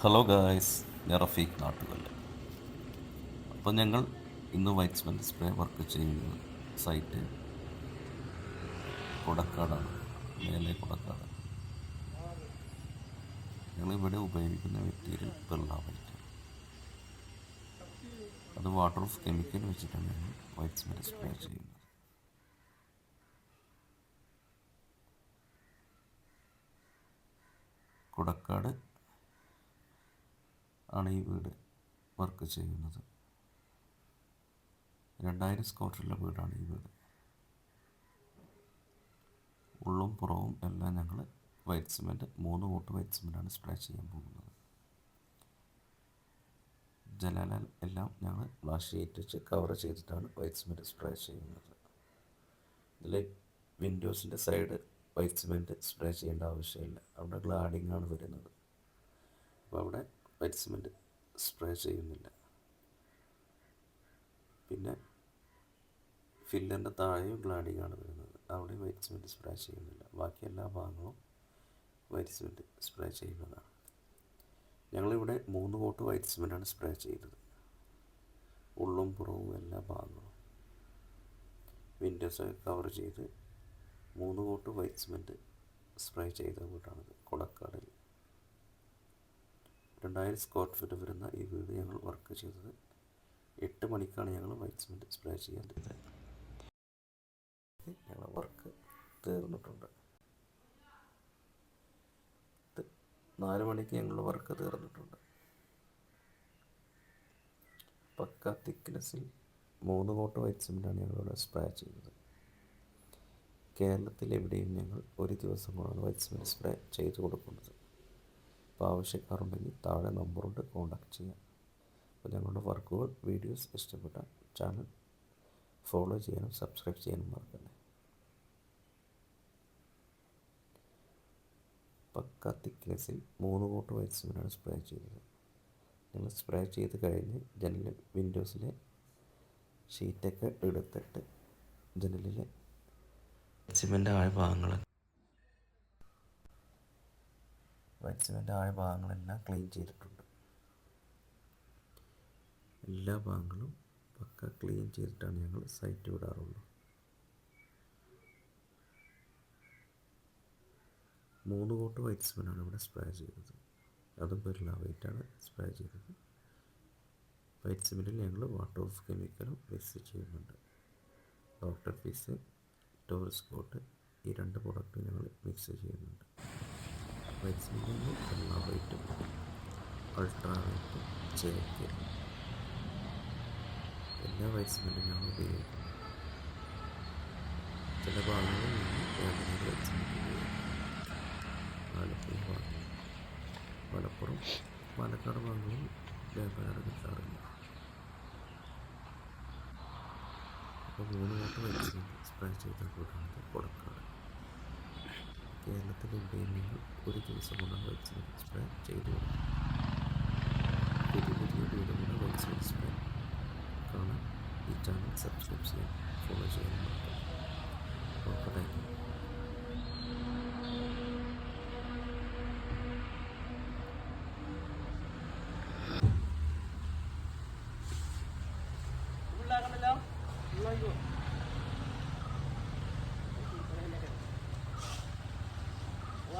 Hello guys ഞാൻ റഫീഖ് നാട്ടുകല്ല. അപ്പോൾ ഞങ്ങൾ ഇന്ന് വൈറ്റ് സിമെന്റ് സ്പ്രേ വർക്ക് ചെയ്യുന്ന സൈറ്റ് കൊടക്കാടാണ്. മേലെ കൊടക്കാട്. ഞങ്ങളിവിടെ ഉപയോഗിക്കുന്ന മെറ്റീരിയൽ വെള്ള വൈറ്റ് അത് വാട്ടർ ഓഫ് കെമിക്കൽ വെച്ചിട്ടാണ് ഞങ്ങൾ വൈറ്റ് സിമെന്റ് സ്പ്രേ ചെയ്യുന്നത്. കൊടക്കാട് ആണ് ഈ വീട് വർക്ക് ചെയ്യുന്നത്. രണ്ടായിരം സ്ക്വയർ വീടാണ് ഈ വീട്. ഉള്ളും പുറവും എല്ലാം ഞങ്ങൾ വൈറ്റ് സിമെന്റ് മൂന്ന് കോട്ട് വൈറ്റ് സിമെന്റാണ് സ്പ്രേ ചെയ്യാൻ പോകുന്നത്. ജനാല എല്ലാം ഞങ്ങൾ ഗ്ലാസ് ഷീറ്റ് വെച്ച് കവർ ചെയ്തിട്ടാണ് വൈറ്റ് സിമെന്റ് സ്പ്രേ ചെയ്യുന്നത്. ഇതിൽ വിൻഡോസിന്റെ സൈഡ് വൈറ്റ് സിമെന്റ് സ്പ്രേ ചെയ്യേണ്ട ആവശ്യമില്ല. അവിടെ ഗ്ലാഡിംഗ് ആണ് വരുന്നത്. അപ്പോൾ അവിടെ വൈറ്റ് സിമെന്റ് സ്പ്രേ ചെയ്യുന്നില്ല. പിന്നെ ഫില്ലറിന്റെ താഴെയും ഗ്ലാഡിംഗ് ആണ് വരുന്നത്. അവിടെ വൈറ്റ് സ്പ്രേ ചെയ്യുന്നില്ല. ബാക്കി എല്ലാ ഭാഗങ്ങളും വൈറ്റ് സ്പ്രേ ചെയ്യുന്നതാണ്. ഞങ്ങളിവിടെ മൂന്ന് കോട്ട് വൈറ്റ് സിമെന്റാണ് സ്പ്രേ ചെയ്തത്. ഉള്ളും പുറവും എല്ലാ ഭാഗങ്ങളും. വിൻഡോസൊക്കെ കവർ ചെയ്ത് മൂന്ന് കോട്ട് വൈറ്റ് സിമെന്റ് സ്പ്രേ ചെയ്ത വീട്ടാണിത് കൊടക്കാടിൽ രണ്ടായിരം സ്ക്വയർ ഫീറ്റ് വരുന്ന ഈ വീട് ഞങ്ങൾ വർക്ക് ചെയ്തത്. എട്ട് മണിക്കാണ് ഞങ്ങൾ വൈറ്റ് സിമെന്റ് സ്പ്രേ ചെയ്യാൻ ചെയ്തത് ഞങ്ങൾ വർക്ക് തീർന്നിട്ടുണ്ട്. നാല് മണിക്ക് ഞങ്ങളുടെ വർക്ക് തീർന്നിട്ടുണ്ട്. പക്ക തിക്നെസ്സിൽ മൂന്ന് കോട്ട് വൈറ്റ് സിമെന്റാണ് ഞങ്ങളിവിടെ സ്പ്രേ ചെയ്തത്. കേരളത്തിൽ എവിടെയും ഞങ്ങൾ ഒരു ദിവസം കൊണ്ടാണ് വൈറ്റ് സിമെന്റ് സ്പ്രേ ചെയ്തു കൊടുക്കുന്നത്. അപ്പോൾ ആവശ്യക്കാരുണ്ടെങ്കിൽ താഴെ നമ്പറുണ്ട് കോൺടാക്ട് ചെയ്യാം. അപ്പോൾ ഞങ്ങളുടെ വർക്കുകൾ വീഡിയോസ് ഇഷ്ടപ്പെട്ട ചാനൽ ഫോളോ ചെയ്യാനും സബ്സ്ക്രൈബ് ചെയ്യാനും മറക്കല്ലേ. പക്ക തിക്നെസ്സിൽ മൂന്ന് കോട്ട് വൈറ്റ് സിമെന്റാണ് സ്പ്രേ ചെയ്തത്. ഞങ്ങൾ സ്പ്രേ ചെയ്ത് കഴിഞ്ഞ് ജനൽ വിൻഡോസിലെ ഷീറ്റൊക്കെ എടുത്തിട്ട് ജനലിലെ സിമെന്റ് ആയ ഭാഗങ്ങൾ സിമെന്റ് ആയ ഭാഗങ്ങളെല്ലാം ക്ലീൻ ചെയ്തിട്ടുണ്ട്. എല്ലാ ഭാഗങ്ങളും പക്ക ക്ലീൻ ചെയ്തിട്ടാണ് ഞങ്ങൾ സൈറ്റ് വിടാറുള്ളൂ. മൂന്ന് കോട്ട് വൈറ്റ് സിമെന്റാണ് ഇവിടെ സ്പ്രേ ചെയ്തത്. അതും ബിർള വൈറ്റാണ് സ്പ്രേ ചെയ്തത്. വൈറ്റ് സിമെന്റിൽ ഞങ്ങൾ വാട്ടർ ഓഫ് കെമിക്കലും മിക്സ് ചെയ്യുന്നുണ്ട്. ഡോക്ടർ ഫീസ് ടോറിസ് കോട്ട് ഈ രണ്ട് പ്രൊഡക്റ്റും ഞങ്ങൾ മിക്സ് ചെയ്യുന്നുണ്ട്. സിമെന്റിൽ വെള്ള വൈറ്റും അൾട്രാ വൈറ്റും ചേക്ക് എല്ലാ വൈറ്റ് സിമെന്റും ഞങ്ങൾ ഉപയോഗിക്കുന്നു ചില ഭാഗങ്ങളിൽ മലപ്പുറം പാലക്കാട് ഭാഗങ്ങളിൽ കിട്ടാറില്ല അപ്പോൾ മൂന്ന് വട്ടം സ്പ്രേ കൊടുക്കാറ് കേരളത്തിൽ എവിടെയും നിങ്ങൾ ഒരു ദിവസം കൊണ്ടാണ് വൈറ്റ് സ്പ്രേ ചെയ്തു. കൊടുക്കും പുതിയ പുതിയ വീടുകളുടെ വൈറ്റ് സ്പ്രേ കാണാൻ ഈ ചാനൽ സബ്സ്ക്രൈബ് ചെയ്യാൻ ഫോളോ ചെയ്യാൻ മറക്കരുത് ഓക്കെ താങ്ക് യു